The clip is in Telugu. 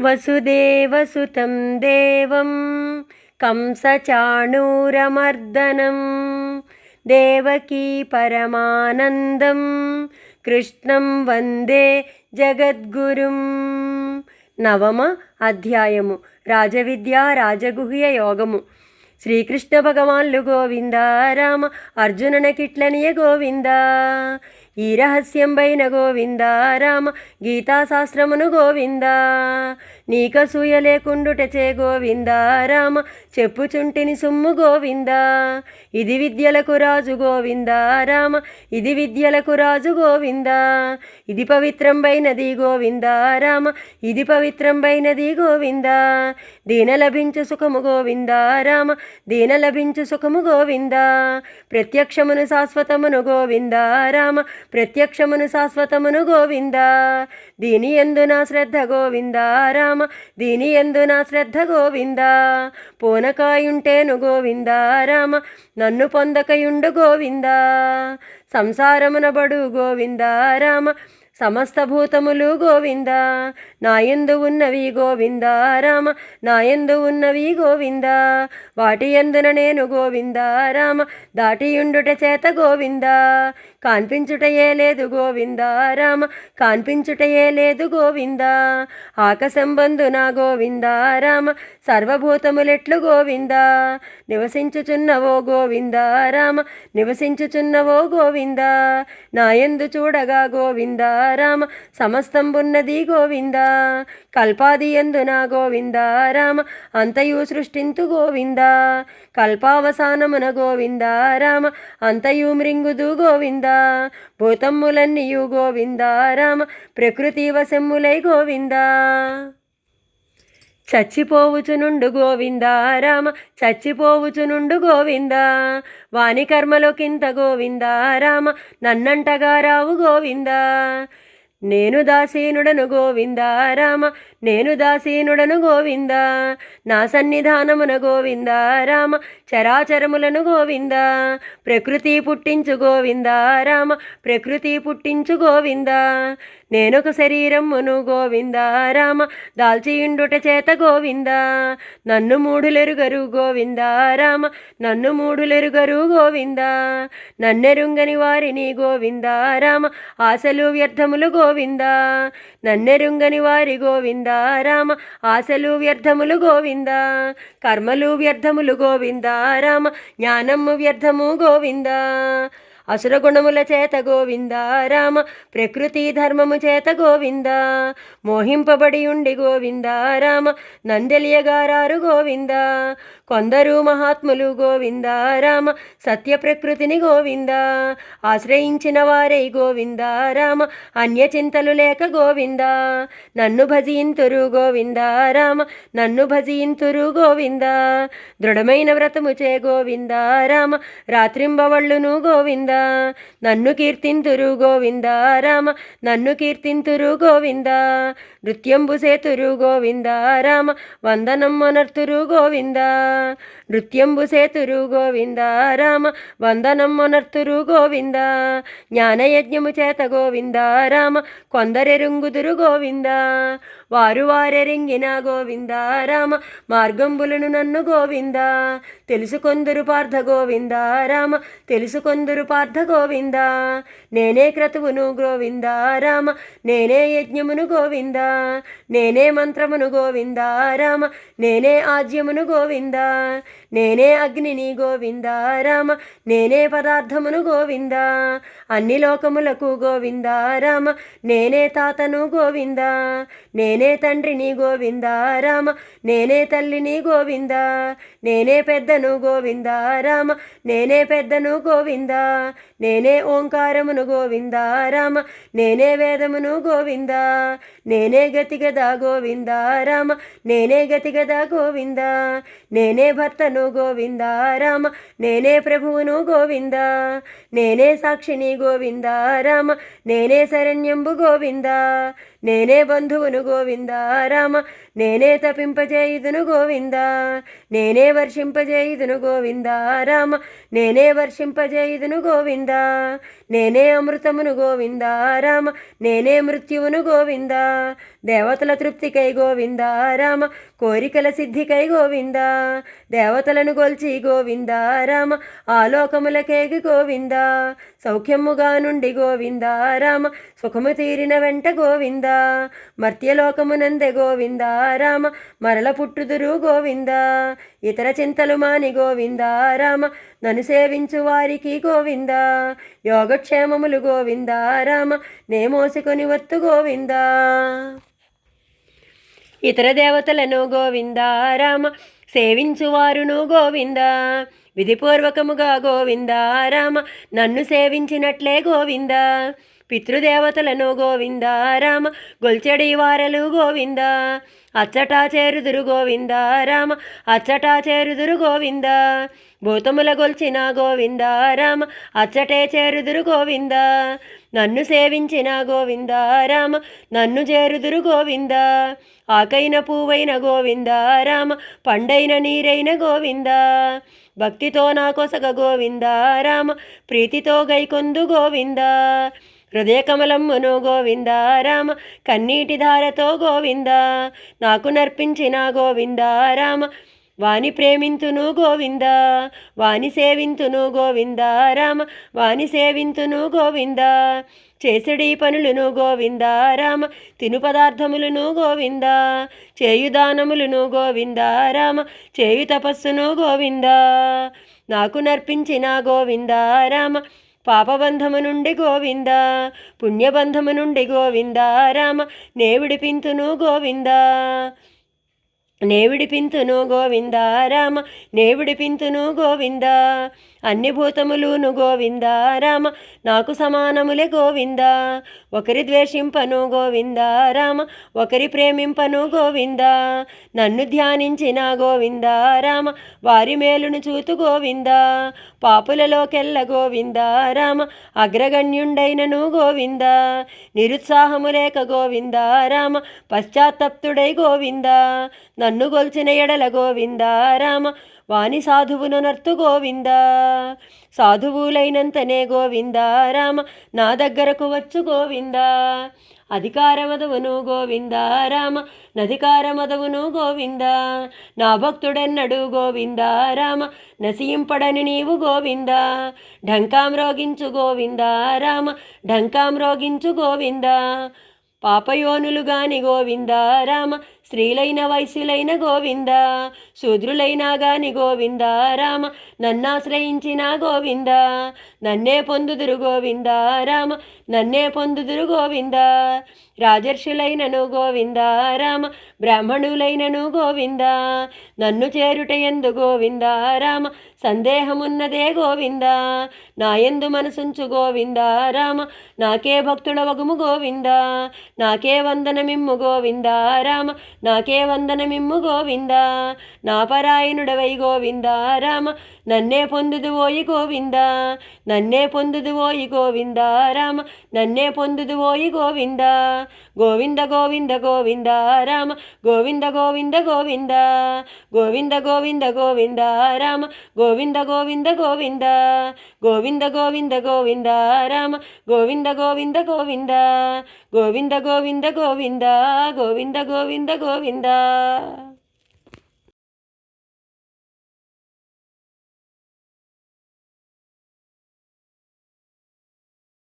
వసుదేవసుతం దేవం కంసచాణూరమర్దనం దేవకీ పరమానందం కృష్ణం వందే జగద్గురుం. నవమ అధ్యాయము. రాజవిద్య రాజగుహ్య యోగము. శ్రీకృష్ణ భగవాన్లు గోవింద రామ అర్జునునకిట్లనియ గోవింద ఈ రహస్యంబైన గోవింద రామ గీతాశాస్త్రమును గోవింద. నీకసూయ లేకుండుటచే గోవింద రామ. చెప్పుచుంటిని సుమ్ము గోవింద. ఇది విద్యలకు రాజు గోవింద రామ. ఇది విద్యలకు రాజు గోవింద. ఇది పవిత్రంబైనది గోవింద రామ. ఇది పవిత్రంబైనది గోవింద. దీన లభించు సుఖము గోవింద రామ. దీన లభించు సుఖము గోవింద. ప్రత్యక్షమును శాశ్వతమును గోవింద రామ. ప్రత్యక్షమును శాశ్వతమును గోవింద. దీని ఎందు నా శ్రద్ధ గోవింద రామ దీని ఎందు నా శ్రద్ధ గోవింద. పూనకాయుంటేను గోవింద రామ. నన్ను పొందకయుండు గోవింద. సంసారమున బడు గోవింద రామ. సమస్త భూతములు గోవింద. నాయందు ఉన్నవి గోవింద రామ నాయందు ఉన్నవి గోవింద. వాటి ఎందున నేను గోవింద రామ దాటియుండుట చేత గోవింద. కాన్పించుటయే లేదు గోవింద రామ కాన్పించుటయే లేదు గోవింద. ఆకసంబంధున గోవింద రామ సర్వభూతములెట్లు గోవింద. నివసించుచున్నవో గోవింద రామ నివసించుచున్నవో గోవింద. నాయందు చూడగా గోవిందా రామ సమస్తంబున్నది గోవింద. కల్పాది ఎందున గోవింద రామ అంతయు సృష్టింతు గోవింద. కల్పావసానమున గోవింద రామ అంతయు మృంగుదు గోవింద. భూతమ్ములన్నీయు గోవింద రామ ప్రకృతి వశమ్ములై గోవింద. చచ్చిపోవుచునుండు గోవింద రామ చచ్చిపోవుచునుండు గోవింద. వాని కర్మలోకింత గోవింద రామ నన్నంటగా రావు గోవింద. నేను దాసీనుడను గోవింద రామ నేను దాసీనుడను గోవింద. నా సన్నిధానమున గోవింద రామ చరాచరములను గోవింద. ప్రకృతి పుట్టించు గోవింద రామ ప్రకృతి పుట్టించు గోవింద. నేనొక శరీరమును గోవింద రామ దాల్చియుండుట చేత గోవింద. నన్ను మూఢులెరుగరు గోవింద రామ నన్ను మూఢులెరుగరు గోవింద. నన్నెరుంగని వారిని గోవింద రామ ఆశలు వ్యర్థములు గో గోవింద నన్నెరుంగని వారి గోవింద రామ ఆశలు వ్యర్థములు గోవింద కర్మలు వ్యర్థములు గోవింద రామ జ్ఞానము వ్యర్థము గోవింద. అసురగుణముల చేత గోవింద రామ ప్రకృతి ధర్మము చేత గోవింద మోహింపబడి ఉండి గోవింద రామ నందెలియగారారు గోవింద కొందరు మహాత్ములు గోవింద రామ సత్య ప్రకృతిని గోవింద ఆశ్రయించిన వారై గోవింద రామ అన్య చింతలు లేక గోవింద నన్ను భజింతురు గోవింద రామ నన్ను భజింతురు గోవింద దృఢమైన వ్రతము చే గోవింద రామ రాత్రింబవళ్ళును గోవింద నన్ను కీర్తింతురు గోవింద రామ నన్ను కీర్తింతురు గోవింద నృత్యంబు సేతురు గోవింద రామ వందనం మనర్తురు గోవింద నృత్యంబు సేతురు గోవింద రామ వందనం గోవింద జ్ఞానయజ్ఞము చేత గోవింద రామ కొందరెరుంగుదురు గోవింద వారు వారెరింగిన గోవింద రామ మార్గంబులను నన్ను గోవింద తెలుసుకొందురు పార్థ గోవింద రామ తెలుసుకొందురు పార్థ గోవింద నేనే క్రతువును గోవింద రామ నేనే యజ్ఞమును గోవింద నేనే మంత్రమును గోవింద రామ నేనే ఆజ్యమును గోవింద నేనే అగ్నిని గోవింద రామ నేనే పదార్థమును గోవింద అన్ని లోకములకు గోవింద రామ నేనే తాతను గోవింద నేనే తండ్రిని గోవింద రామ నేనే తల్లిని గోవింద నేనే పెద్దను గోవింద రామ నేనే పెద్దను గోవింద నేనే ఓంకారమును గోవింద రామ నేనే వేదమును గోవింద నేనే గతిగద గోవింద రామ నేనే గతిగద గోవింద నేనే భర్తను గోవింద రామ. నేనే ప్రభువును గోవింద. నేనే సాక్షిని గోవింద రామ. నేనే శరణ్యంబు గోవింద. నేనే బంధువును గోవింద రామ నేనే తపింపజేయుదును గోవింద నేనే వర్షింపజేయుదును గోవింద రామ నేనే వర్షింపజేయుదును గోవింద నేనే అమృతమును గోవింద రామ నేనే మృత్యువును గోవింద దేవతల తృప్తికై గోవింద రామ కోరికల సిద్ధికై గోవింద దేవతలను గొల్చి గోవింద రామ ఆలోకములకేగి గోవింద సౌఖ్యముగా నుండి గోవింద రామ సుఖము తీరిన వెంట గోవింద మర్త్యలోకమునందె గోవింద రామ మరల పుట్టుదురు గోవింద ఇతర చింతలు మాని గోవింద రామ నన్ను సేవించు వారికి గోవింద యోగక్షేమములు గోవింద రామ నే మోసుకొని వత్తు గోవింద. ఇతర దేవతలను గోవింద రామ సేవించువారును గోవింద విధిపూర్వకముగా గోవింద రామ నన్ను సేవించినట్లే గోవింద పితృదేవతలను గోవింద రామ గొల్చెడి వారలు గోవింద. అచ్చటా చేరుదురు గోవింద రామ అచ్చటా చేరుదురు గోవింద. భూతముల గొల్చిన గోవింద రామ అచ్చటే చేరుదురు గోవింద. నన్ను సేవించిన గోవింద రామ నన్ను చేరుదురు గోవింద. ఆకైన పువ్వైన గోవింద రామ పండైన నీరైన గోవింద. భక్తితో నా కొసగ గోవింద రామ ప్రీతితో గైకొందు గోవింద. హృదయ కమలమ్మును గోవింద రామ కన్నీటి ధారతో గోవింద నాకు నర్పించిన గోవింద రామ వాణి ప్రేమింతును గోవింద వాణి సేవింతును గోవింద రామ వాణి సేవింతును గోవింద చేసడి పనులను గోవింద రామ తిను పదార్థములను గోవింద చేయు దానములను గోవింద రామ చేయు తపస్సును గోవింద నాకు నర్పించిన గోవింద రామ పాపబంధము నుండి గోవింద పుణ్యబంధము నుండి గోవింద రామ నే విడిపింతును గోవింద. నే విడిపింతును గోవింద రామ నే విడిపింతును గోవింద. అన్ని భూతములును గోవింద రామ నాకు సమానములే గోవింద. ఒకరి ద్వేషింపను గోవింద రామ ఒకరి ప్రేమింపను గోవింద. నన్ను ధ్యానించిన గోవింద రామ వారి మేలును చూతు గోవింద. పాపులలోకెల్ల గోవింద రామ అగ్రగణ్యుండైనను గోవింద. నిరుత్సాహము లేక గోవింద రామ పశ్చాత్తప్తుడై గోవింద. నన్ను గొల్చిన ఎడల గోవింద రామ వాని సాధువును నర్తు గోవింద. సాధువులైనంతనే గోవింద రామ నా దగ్గరకు వచ్చు గోవింద. అధికారమదవును గోవింద రామ నధికారమదవును గోవింద. నా భక్తుడెన్నడు గోవింద రామ నసియింపడని నీవు గోవింద. ఢంకాం రోగించు గోవింద రామ ఢంకాం రోగించు గోవింద. పాపయోనులు గాని గోవింద రామ స్త్రీలైన వయసులైన గోవింద శూద్రులైనా గాని గోవింద రామ నన్నాశ్రయించిన గోవింద నన్నే పొందుదురు గోవింద రామ నన్నే పొందుదురు గోవింద రాజర్షులైనను గోవింద రామ బ్రాహ్మణులైనను గోవింద నన్ను చేరుటయందు గోవింద రామ సందేహమున్నదే గోవింద నాయందు మనసుంచు గోవింద రామ నాకే భక్తుల వగుము గోవింద నాకే వందనమిమ్ము గోవింద రామ నాకే వందనమిమ్ము గోవింద? నా పరాయణుడవై గోవింద? రామ నన్నే పొందుదు ఓయి గోవింద? నన్నే పొందుదు ఓయి గోవింద? రామ నన్నే పొందుదు ఓయి గోవింద? గోవింద గోవింద గోవింద? రామ గోవింద గోవింద గోవింద? గోవింద గోవింద గోవింద? రామ గోవింద గోవింద గోవింద? గోవింద గోవింద గోవింద? రామ గోవింద గోవింద గోవింద? గోవింద గోవింద గోవింద? గోవింద గోవింద గోవింద